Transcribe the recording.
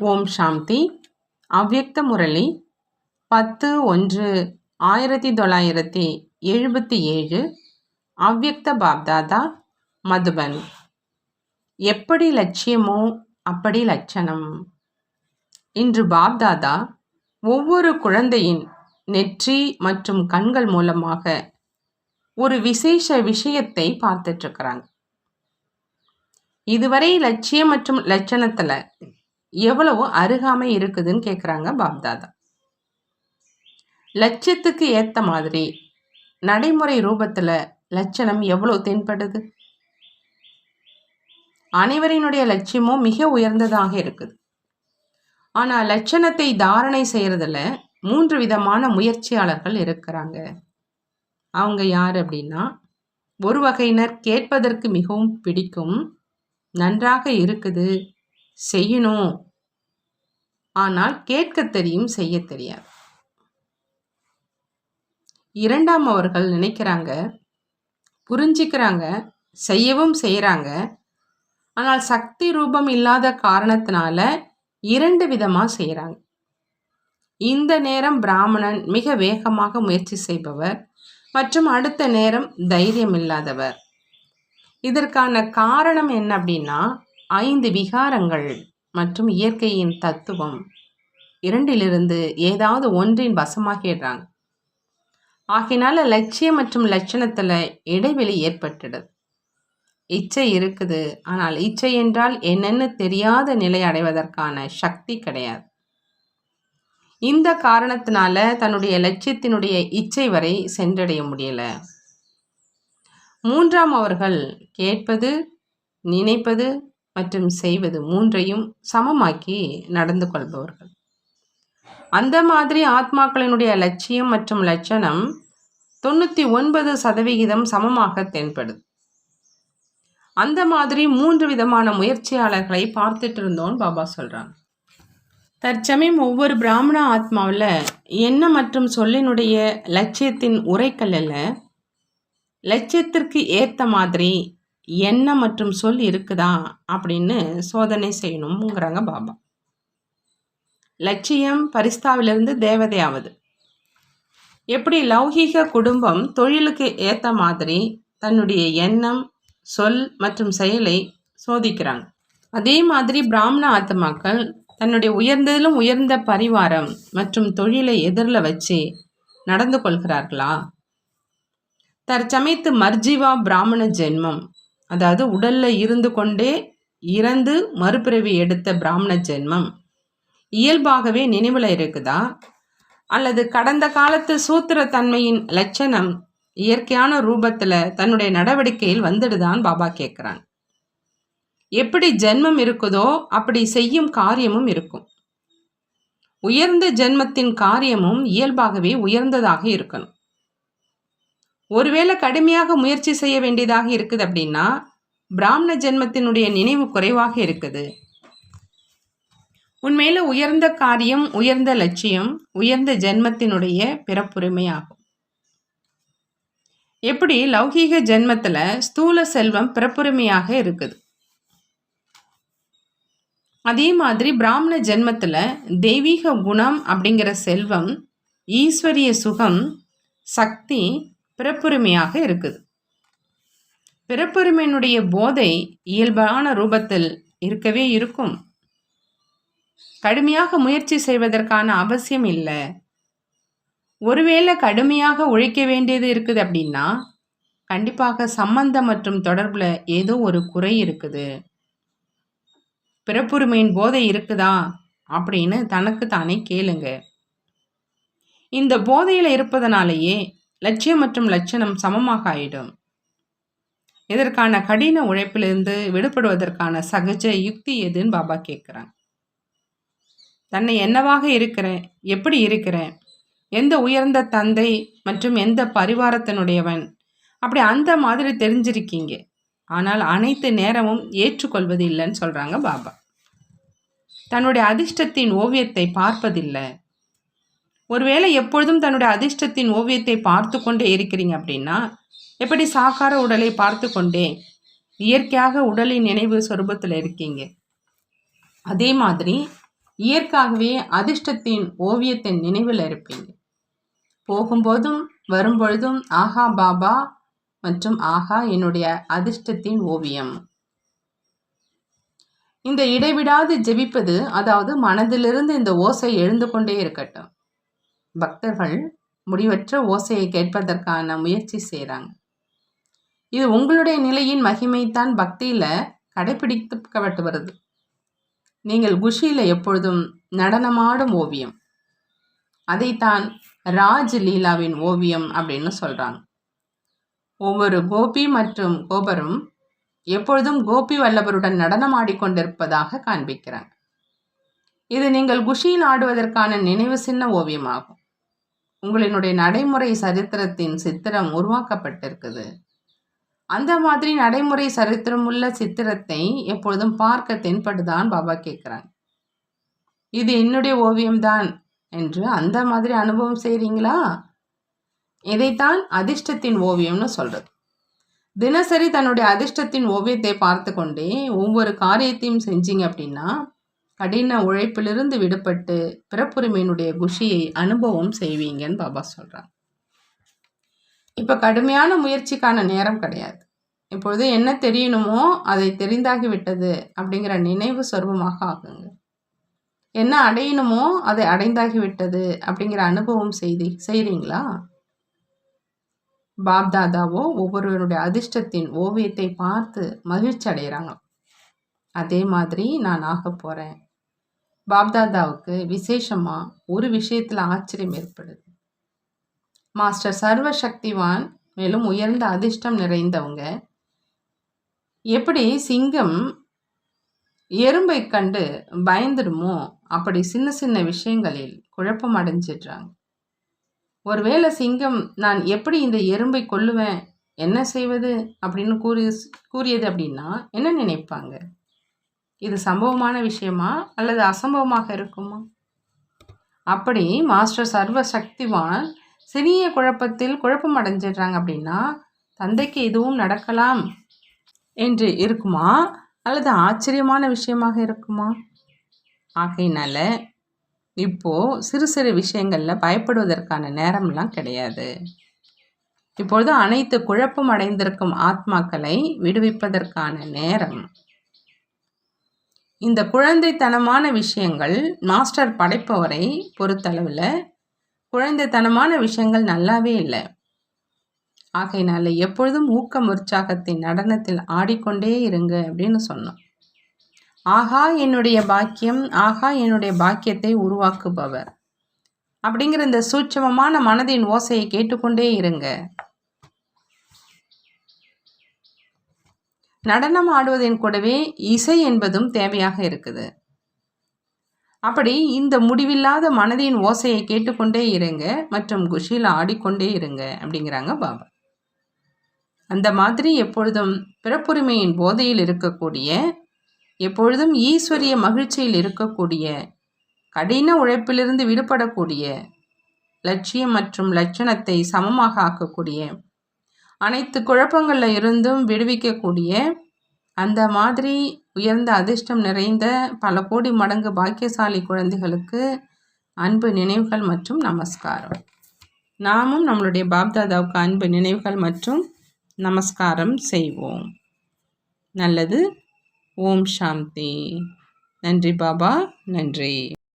ஓம் சாந்தி. அவ்யக்த முரளி பத்து ஒன்று ஆயிரத்தி தொள்ளாயிரத்தி எழுபத்தி ஏழு அவ்யக்த பாப்தாதா மதுபன். எப்படி லட்சியமோ அப்படி லட்சணம். இன்று பாப்தாதா ஒவ்வொரு குழந்தையின் நெற்றி மற்றும் கண்கள் மூலமாக ஒரு விசேஷ விஷயத்தை பார்த்துட்ருக்குறாங்க இதுவரை லட்சியம் மற்றும் லட்சணத்தில் எவ்வளவோ அருகாமை இருக்குதுன்னு கேட்குறாங்க பாப்தாதா லட்சியத்துக்கு ஏற்ற மாதிரி நடைமுறை ரூபத்தில் லட்சணம் எவ்வளோ தென்படுது? அனைவரினுடைய லட்சியமும் மிக உயர்ந்ததாக இருக்குது. ஆனால் லட்சணத்தை தாரணை செய்கிறதுல மூன்று விதமான முயற்சியாளர்கள் இருக்கிறாங்க. அவங்க யார் அப்படின்னா ஒரு வகையினர் கேட்பதற்கு மிகவும் பிடிக்கும் நன்றாக இருக்குது செய்யணும் ஆனால் கேட்க தெரியும் செய்ய தெரியாது. இரண்டாம் அவர்கள் நினைக்கிறாங்க புரிஞ்சுக்கிறாங்க செய்யவும் செய்கிறாங்க ஆனால் சக்தி ரூபம் இல்லாத காரணத்தினால இரண்டு விதமாக செய்கிறாங்க இந்த நேரம் பிராமணன் மிக வேகமாக முயற்சி செய்பவர் மற்றும் அடுத்த நேரம் தைரியம் இல்லாதவர். இதற்கான காரணம் என்ன அப்படின்னா ஐந்து விகாரங்கள். மற்றும் இயற்கையின் தத்துவம் இரண்டிலிருந்து ஏதாவது ஒன்றின் வசமாகிடுறாங்க. ஆகினால லட்சியம் மற்றும் லட்சணத்தில் இடைவெளி ஏற்பட்டுடுது. இச்சை இருக்குது ஆனால் இச்சை என்றால் என்னென்னு தெரியாத நிலை அடைவதற்கான சக்தி கிடையாது. இந்த காரணத்தினால தன்னுடைய லட்சியத்தினுடைய இச்சை வரை சென்றடைய முடியல. மூன்றாம் அவர்கள் கேட்பது நினைப்பது மற்றும் செய்வது மூன்றையும் சமமாக்கி நடந்து கொள்பவர்கள். அந்த மாதிரி ஆத்மாக்களினுடைய லட்சியம் மற்றும் லட்சணம் தொண்ணூற்றி ஒன்பது சதவிகிதம் சமமாக தென்படுது. அந்த மாதிரி மூன்று விதமான முயற்சியாளர்களை பார்த்துட்டு இருந்தோன்னு பாபா சொல்கிறாங்க தற்சமயம் ஒவ்வொரு பிராமண ஆத்மாவில் என்ன மற்றும் சொல்லினுடைய லட்சியத்தின் உரைக்கல்லில் லட்சியத்திற்கு ஏற்ற மாதிரி எண்ணம் மற்றும் சொல் இருக்குதா அப்படின்னு சோதனை செய்யணுங்கிறாங்க பாபா. லட்சியம் பரிஸ்தாவிலிருந்து தேவதையாவது. எப்படி லௌகீக குடும்பம் தொழிலுக்கு ஏற்ற மாதிரி தன்னுடைய எண்ணம் சொல் மற்றும் செயலை சோதிக்கிறாங்க. அதே மாதிரி பிராமண ஆத்மாக்கள் தன்னுடைய உயர்ந்ததிலும் உயர்ந்த பரிவாரம் மற்றும் தொழிலை எதிரில் வச்சு நடந்து கொள்கிறார்களா? தற்சமயத்து மர்ஜிவா பிராமண ஜென்மம் அதாவது உடலில் இருந்து கொண்டே இறந்து மறுபிறவி எடுத்த பிராமண ஜென்மம். இயல்பாகவே நினைவில் இருக்குதா? அல்லது கடந்த காலத்து சூத்திரத்தன்மையின் லட்சணம் இயற்கையான ரூபத்தில் தன்னுடைய நடவடிக்கையில் வந்துடுதான் பாபா கேட்குறான் எப்படி ஜென்மம் இருக்குதோ அப்படி செய்யும் காரியமும் இருக்கும். உயர்ந்த ஜென்மத்தின் காரியமும் இயல்பாகவே உயர்ந்ததாக இருக்கணும். ஒருவேளை கடுமையாக முயற்சி செய்ய வேண்டியதாக இருக்குது அப்படின்னா பிராமண ஜென்மத்தினுடைய நினைவு குறைவாக இருக்குது. உண்மையில் உயர்ந்த காரியம் உயர்ந்த லட்சியம் உயர்ந்த ஜென்மத்தினுடைய பிறப்புரிமையாகும் எப்படி? லௌகீக ஜென்மத்தில் ஸ்தூல செல்வம் பிறப்புரிமையாக இருக்குது. அதே மாதிரி பிராமண ஜென்மத்தில் தெய்வீக குணம் அப்படிங்கிற செல்வம் ஈஸ்வரிய சுகம் சக்தி பிறப்புரிமையாக இருக்குது. பிறப்புரிமையினுடைய போதை இயல்பான ரூபத்தில் இருக்கவே இருக்கும். கடுமையாக முயற்சி செய்வதற்கான அவசியம் இல்லை. ஒருவேளை கடுமையாக உழைக்க வேண்டியது இருக்குது அப்படின்னா கண்டிப்பாக சம்பந்தம் மற்றும் தொடர்பில் ஏதோ ஒரு குறை இருக்குது. பிறப்புரிமையின் போதை இருக்குதா அப்படின்னு தனக்கு தானே கேளுங்க. இந்த போதையில் இருப்பதனாலேயே லட்சியம் மற்றும் லட்சணம் சமமாக ஆயிடும். இதற்கான கடின உழைப்பிலிருந்து விடுபடுவதற்கான சகஜ யுக்தி எதுன்னு பாபா கேட்குறாங்க தன்னை என்னவாக இருக்கிறேன்? எப்படி இருக்கிறேன்? எந்த உயர்ந்த தந்தை மற்றும் எந்த பரிவாரத்தினுடையவன்? அப்படி அந்த மாதிரி தெரிஞ்சிருக்கீங்க. ஆனால் அனைத்து நேரமும் ஏற்றுக்கொள்வது இல்லைன்னு சொல்கிறாங்க பாபா. தன்னுடைய அதிர்ஷ்டத்தின் ஓவியத்தை பார்ப்பதில்லை. ஒருவேளை எப்பொழுதும் தன்னுடைய அதிர்ஷ்டத்தின் ஓவியத்தை பார்த்து கொண்டே இருக்கிறீங்க அப்படின்னா எப்படி சாக்கார உடலை பார்த்து கொண்டே இயற்கையாக உடலின் நினைவு சொரூபத்தில் இருக்கீங்க? அதே மாதிரி இயற்காகவே அதிர்ஷ்டத்தின் ஓவியத்தின் நினைவில் இருப்பீங்க. போகும்போதும் வரும்பொழுதும் ஆஹா பாபா மற்றும் ஆஹா என்னுடைய அதிர்ஷ்டத்தின் ஓவியம். இந்த இடைவிடாது ஜெபிப்பது அதாவது மனதிலிருந்து இந்த ஓசை எழுந்து கொண்டே இருக்கட்டும். பக்தர்கள் முடிவற்ற ஓசையை கேட்பதற்கான முயற்சி செய்கிறாங்க இது உங்களுடைய நிலையின் மகிமைத்தான் பக்தியில் கடைபிடிக்கப்பட்டு வருது. நீங்கள் குஷியில் எப்பொழுதும் நடனமாடும் ஓவியம். அதைத்தான் ராஜ் லீலாவின் ஓவியம் அப்படின்னு சொல்கிறாங்க ஒவ்வொரு கோபி மற்றும் கோபரும் எப்பொழுதும் கோபி வல்லவருடன் நடனம் ஆடிக்கொண்டிருப்பதாக காண்பிக்கிறாங்க. இது நீங்கள் குஷியில் ஆடுவதற்கான நினைவு சின்ன ஓவியமாகும். உங்களினுடைய நடைமுறை சரித்திரத்தின் சித்திரம் உருவாக்கப்பட்டிருக்குது. அந்த மாதிரி நடைமுறை சரித்திரமுள்ள சித்திரத்தை எப்பொழுதும் பார்க்க தென்படுதான் பாபா கேட்குறாங்க இது என்னுடைய ஓவியம்தான் என்று அந்த மாதிரி அனுபவம் செய்கிறீங்களா இதைத்தான் அதிர்ஷ்டத்தின் ஓவியம்னு சொல்கிறது தினசரி தன்னுடைய அதிர்ஷ்டத்தின் ஓவியத்தை பார்த்து கொண்டே ஒவ்வொரு காரியத்தையும் செஞ்சீங்க அப்படின்னா கடின உழைப்பிலிருந்து விடுபட்டு பிறப்புரிமையினுடைய குஷியை அனுபவம் செய்வீங்கன்னு பாபா சொல்கிறாங்க இப்போ கடுமையான முயற்சிக்கான நேரம் கிடையாது. இப்பொழுது என்ன தெரியணுமோ அதை தெரிந்தாகி விட்டது அப்படிங்கிற நினைவு சொர்வமாக ஆகுங்க. என்ன அடையணுமோ அதை அடைந்தாகி விட்டது அப்படிங்கிற அனுபவம் செய்தி செய்கிறீங்களா பாப்தாதாவோ ஒவ்வொருவருடைய அதிர்ஷ்டத்தின் ஓவியத்தை பார்த்து மகிழ்ச்சி அடைகிறாங்க அதே மாதிரி நான் ஆக போகிறேன் பாப்தாதாவுக்கு விசேஷமாக ஒரு விஷயத்தில் ஆச்சரியம் ஏற்படுது. மாஸ்டர் சர்வ சக்திவான் மேலும் உயர்ந்த அதிர்ஷ்டம் நிறைந்தவங்க. எப்படி சிங்கம் எறும்பை கண்டு பயந்துடுமோ அப்படி சின்ன சின்ன விஷயங்களில் குழப்பம் அடைஞ்சிடுறாங்க. ஒருவேளை சிங்கம் நான் எப்படி இந்த எறும்பை கொல்லுவேன்? என்ன செய்வது? அப்படின்னு கூறி கூறியது அப்படின்னா என்ன நினைப்பாங்க? இது சம்பவமான விஷயமா அல்லது அசம்பவமாக இருக்குமா? அப்படி மாஸ்டர் சர்வ சக்திவான் சிறிய குழப்பத்தில் குழப்பம் அடைஞ்சிடுறாங்க அப்படின்னா தந்தைக்கு எதுவும் நடக்கலாம் என்று இருக்குமா? அல்லது ஆச்சரியமான விஷயமாக இருக்குமா? ஆகையினால இப்போது சிறு சிறு விஷயங்களில் பயப்படுவதற்கான நேரம்லாம் கிடையாது. இப்பொழுது அனைத்து குழப்பம் அடைந்திருக்கும் ஆத்மாக்களை விடுவிப்பதற்கான நேரம் இந்த குழந்தைத்தனமான விஷயங்கள் மாஸ்டர் படைப்பவரை பொறுத்தளவில் குழந்தைத்தனமான விஷயங்கள் நல்லாவே இல்லை. ஆகையினால எப்பொழுதும் ஊக்கம் உற்சாகத்தின் நடனத்தில் ஆடிக்கொண்டே இருங்க அப்படின்னு சொன்னோம். ஆகா என்னுடைய பாக்கியம் ஆகா என்னுடைய பாக்கியத்தை உருவாக்குபவர். அப்படிங்கிற இந்த சூட்சமமான மனதின் ஓசையை கேட்டுக்கொண்டே இருங்க. நடனம் ஆடுவதின் கூடவே இசை என்பதும் தேவையாக இருக்குது. அப்படி இந்த முடிவில்லாத மனதின் ஓசையை கேட்டுக்கொண்டே இருங்க மற்றும் குஷியில் ஆடிக்கொண்டே இருங்க அப்படிங்கிறாங்க பாபா. அந்த மாதிரி எப்பொழுதும் பிறப்புரிமையின் போதையில் இருக்கக்கூடிய எப்பொழுதும் ஈஸ்வரிய மகிழ்ச்சியில் இருக்கக்கூடிய கடின உழைப்பிலிருந்து விடுபடக்கூடிய லட்சியம் மற்றும் லட்சணத்தை சமமாக ஆக்கக்கூடிய அனைத்து குழப்பங்களில் இருந்தும் விடுவிக்கக்கூடிய அந்த மாதிரி உயர்ந்த அதிர்ஷ்டம் நிறைந்த பல கோடி மடங்கு பாக்கியசாலி குழந்தைகளுக்கு அன்பு நினைவுகள் மற்றும் நமஸ்காரம். நாமும் நம்மளுடைய பாப்தாதாவுக்கு அன்பு நினைவுகள் மற்றும் நமஸ்காரம் செய்வோம். நல்லது. ஓம் சாந்தி. நன்றி பாபா. நன்றி.